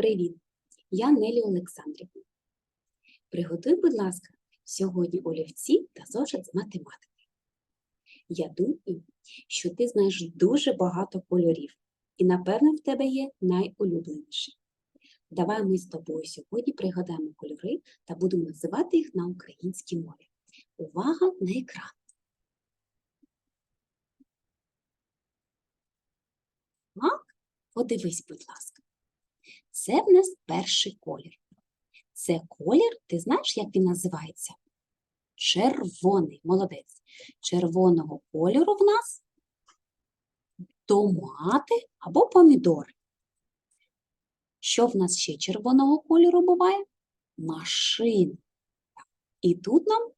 Привіт! Я Нелі Олександрівна. Приготуй, будь ласка, сьогодні олівці та зошит з математики. Я думаю, що ти знаєш дуже багато кольорів, і, напевно, в тебе є найулюбленіший. Давай ми з тобою сьогодні пригадаємо кольори та будемо називати їх на українській мові. Увага на екран! Так, подивись, будь ласка. Це в нас перший колір. Це колір, ти знаєш, як він називається? Червоний, молодець. Червоного кольору в нас томати або помідори. Що в нас ще червоного кольору буває? Машини. І тут нам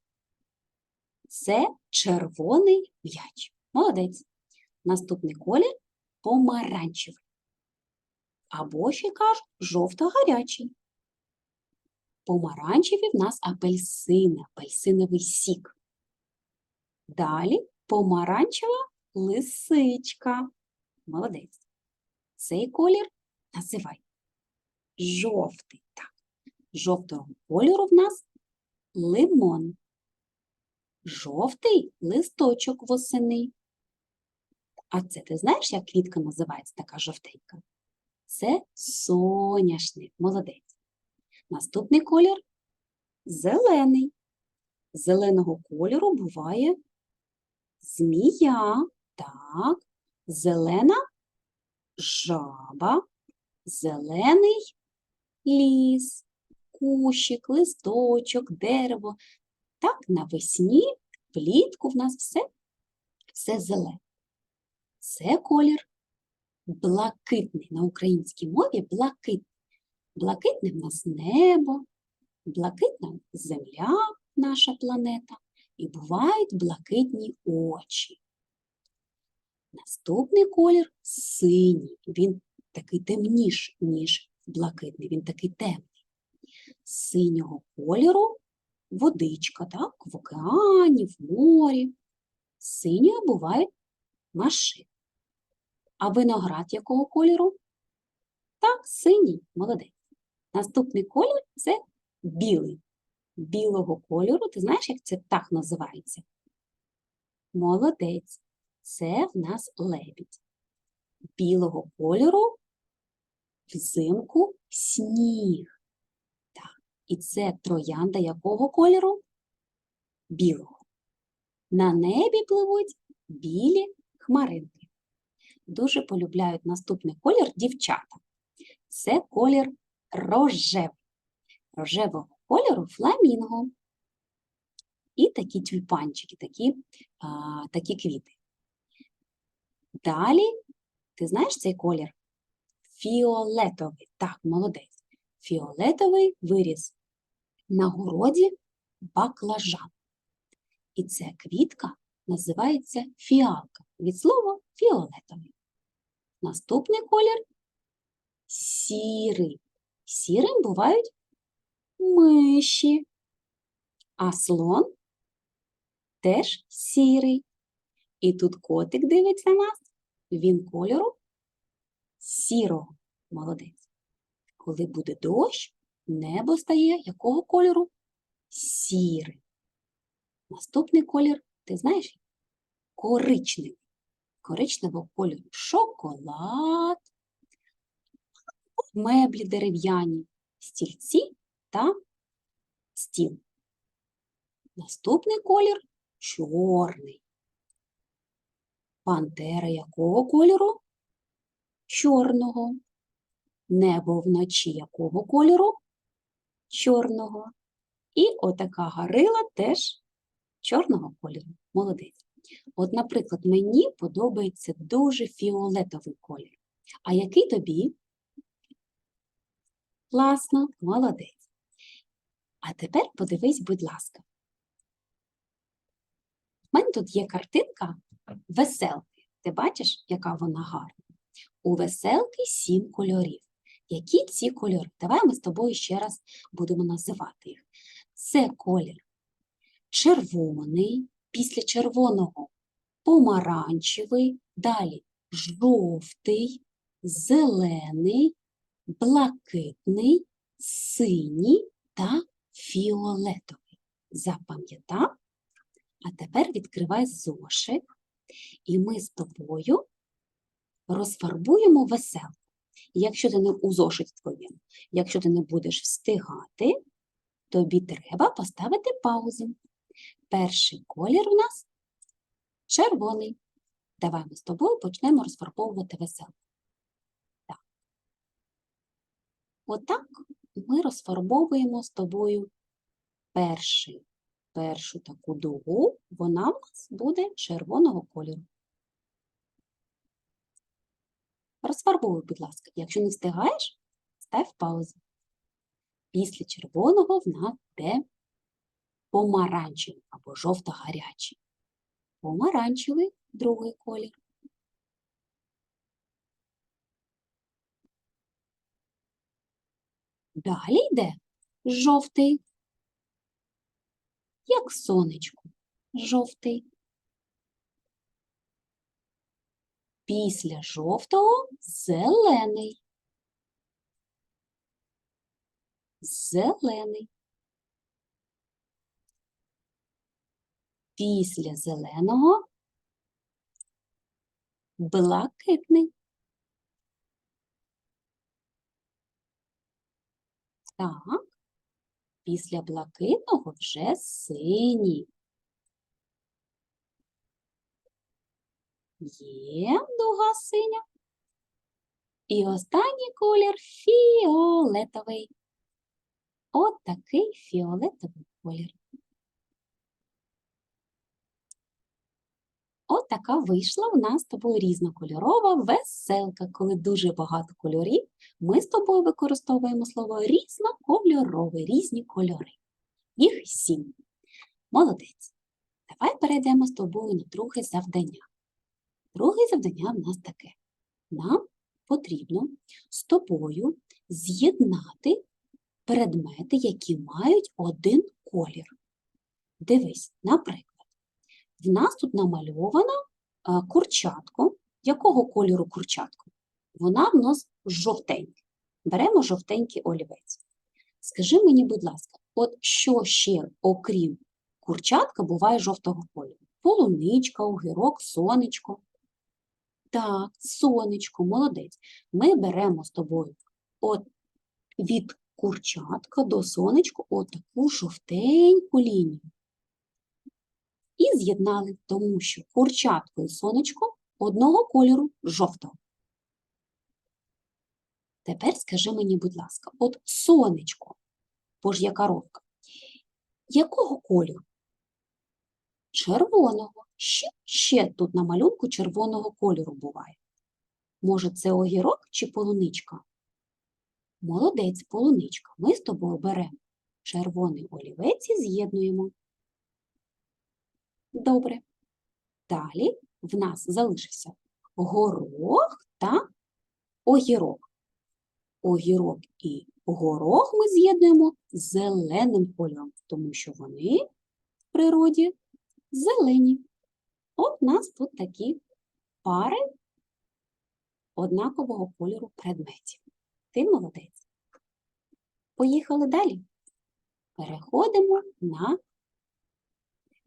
це червоний м'яч. Молодець. Наступний колір помаранчевий. Або ще кажуть жовто-гарячий. Помаранчеві в нас апельсини, апельсиновий сік. Далі помаранчева лисичка. Молодець. Цей колір називай жовтий. Так. Жовтого кольору в нас лимон. Жовтий листочок восени. А це ти знаєш, як квітка називається така жовтенька? Це соняшник. Молодець. Наступний колір зелений. Зеленого кольору буває змія. Так, зелена жаба, зелений ліс, кущик, листочок, дерево. Так, навесні, влітку в нас все, все зелене. Це колір блакитний на українській мові блакитний. Блакитне в нас небо, блакитна земля, наша планета, і бувають блакитні очі. Наступний колір синій. Він такий темніший, ніж блакитний, він такий темний. Синього кольору водичка, так, в океані, в морі. Синьою бувають машини. А виноград якого кольору? Так, синій, молодець. Наступний колір це білий. Білого кольору, ти знаєш, як це птах називається? Молодець. Це в нас лебідь. Білого кольору взимку сніг. Так. І це троянда якого кольору? Білого. На небі пливуть білі хмаринки. Дуже полюбляють наступний колір дівчата. Це колір рожевий. Рожевого кольору фламінго. І такі тюльпанчики, такі, а, такі квіти. Далі, ти знаєш цей колір? Фіолетовий. Так, молодець. Фіолетовий виріс на городі баклажан. І ця квітка називається фіалка. Від слова фіолетовий. Наступний колір сірий. Сірим бувають миші, а слон теж сірий. І тут котик дивиться нас, він кольору сірого. Молодець. Коли буде дощ, небо стає якого кольору? Сірий. Наступний колір, ти знаєш, коричневий. Коричневого кольору шоколад, меблі дерев'яні, стільці та стіл. Наступний колір чорний. Пантера якого кольору? Чорного. Небо вночі якого кольору? Чорного. І отака гарила теж чорного кольору. Молодець. От, наприклад, мені подобається дуже фіолетовий колір. А який тобі? Класно, молодець. А тепер подивись, будь ласка. У мене тут є картинка веселки. Ти бачиш, яка вона гарна? У веселки сім кольорів. Які ці кольори? Давай ми з тобою ще раз будемо називати їх. Це колір червоний, після червоного помаранчевий, далі жовтий, зелений, блакитний, синій та фіолетовий. Запам'ятав? А тепер відкривай зошит, і ми з тобою розфарбуємо веселку. Якщо ти не у зошиті твоєму, якщо ти не будеш встигати, тобі треба поставити паузу. Перший колір у нас червоний. Давай ми з тобою почнемо розфарбовувати веселку. Так. Отак ми розфарбовуємо з тобою перший, першу таку дугу, вона у нас буде червоного кольору. Розфарбовуй, будь ласка. Якщо не встигаєш, став паузу. Після червоного в нас йде помаранчевий або жовто-гарячий. Помаранчевий другий колір. Далі йде жовтий, як сонечко, жовтий. Після жовтого зелений. Зелений. Після зеленого блакитний. Так. Після блакитного вже синій. Є дуга синя. І останній колір фіолетовий. От такий фіолетовий колір. От така вийшла в нас з тобою різнокольорова веселка. Коли дуже багато кольорів, ми з тобою використовуємо слово різнокольоровий, різні кольори. Їх сім. Молодець. Давай перейдемо з тобою на друге завдання. Друге завдання в нас таке. Нам потрібно з тобою з'єднати предмети, які мають один колір. Дивись, наприклад, в нас тут намальовано а, курчатко. Якого кольору курчатко? Вона в нас жовтенька. Беремо жовтенький олівець. Скажи мені, будь ласка, от що ще, окрім курчатка, буває жовтого кольору? Полуничка, огірок, сонечко. Так, сонечко, молодець. Ми беремо з тобою от від курчатка до сонечка отаку жовтеньку лінію. І з'єднали, тому що курчатко і сонечко одного кольору жовтого. Тепер скажи мені, будь ласка, от сонечко, бож'я коровка, якого кольору? Червоного. Ще, ще тут на малюнку червоного кольору буває. Може, це огірок чи полуничка? Молодець, полуничка. Ми з тобою беремо червоний олівець і з'єднуємо. Добре. Далі в нас залишився горох та огірок. Огірок і горох ми з'єднуємо з зеленим кольором, тому що вони в природі зелені. От у нас тут такі пари однакового кольору предметів. Ти молодець. Поїхали далі. Переходимо на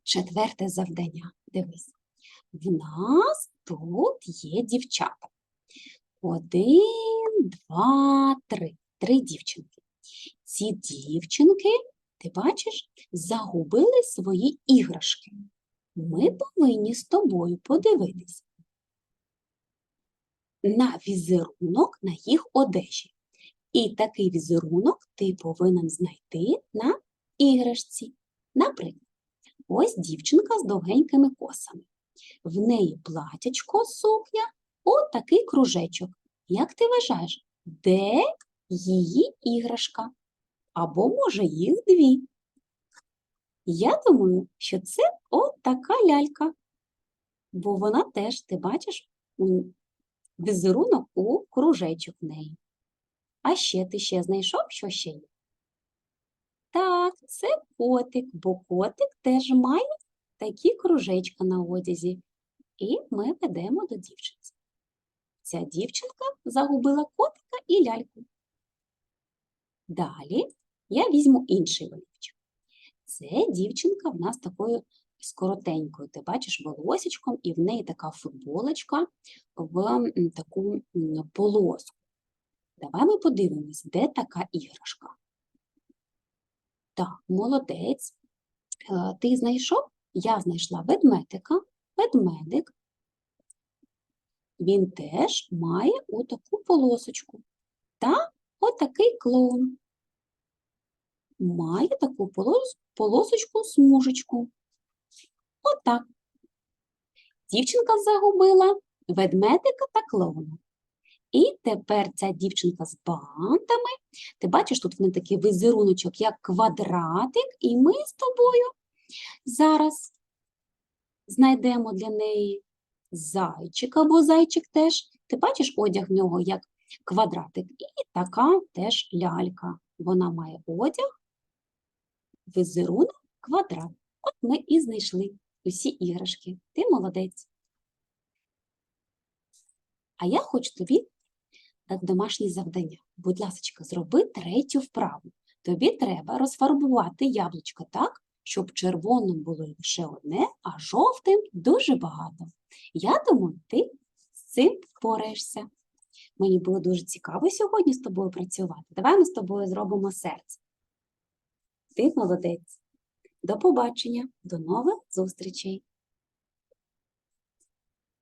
четверте завдання. Дивись. В нас тут є дівчата. Один, два, три. Три дівчинки. Ці дівчинки, ти бачиш, загубили свої іграшки. Ми повинні з тобою подивитися на візерунок на їх одежі. І такий візерунок ти повинен знайти на іграшці. Наприклад, ось дівчинка з довгенькими косами. В неї платячко, сукня, от кружечок. Як ти вважаєш, де її іграшка? Або, може, їх дві? Я думаю, що це от така лялька, бо вона теж, ти бачиш, візерунок у кружечок в неї. А ще ти ще знайшов, що ще є? Так, це котик, бо котик теж має такі кружечка на одязі. І ми ведемо до дівчинці. Ця дівчинка загубила котика і ляльку. Далі я візьму інший олівчик. Це дівчинка в нас такою з коротенькою. Ти бачиш волосечком, і в неї така футболочка в таку полоску. Давай ми подивимось, де така іграшка. Так, молодець. Е, Ти знайшов? Я знайшла ведмедика. Ведмедик. Він теж має отаку полосочку. Та отакий клоун. Має таку полос, полосочку, смужечку. Отак. Дівчинка загубила ведмедика та клоуна. І тепер ця дівчинка з бантами. Ти бачиш, тут в неї такий візеруночок, як квадратик, і ми з тобою зараз знайдемо для неї зайчик або зайчик теж. Ти бачиш одяг в нього як квадратик. І така теж лялька. Вона має одяг, візерунок, квадрат. От ми і знайшли усі іграшки. Ти молодець. А я хочу тобі домашнє завдання. Будь ласка, зроби третю вправу. Тобі треба розфарбувати яблучко так, щоб червоним було лише одне, а жовтим дуже багато. Я думаю, ти з цим впораєшся. Мені було дуже цікаво сьогодні з тобою працювати. Давай ми з тобою зробимо серце. Ти молодець. До побачення, до нових зустрічей.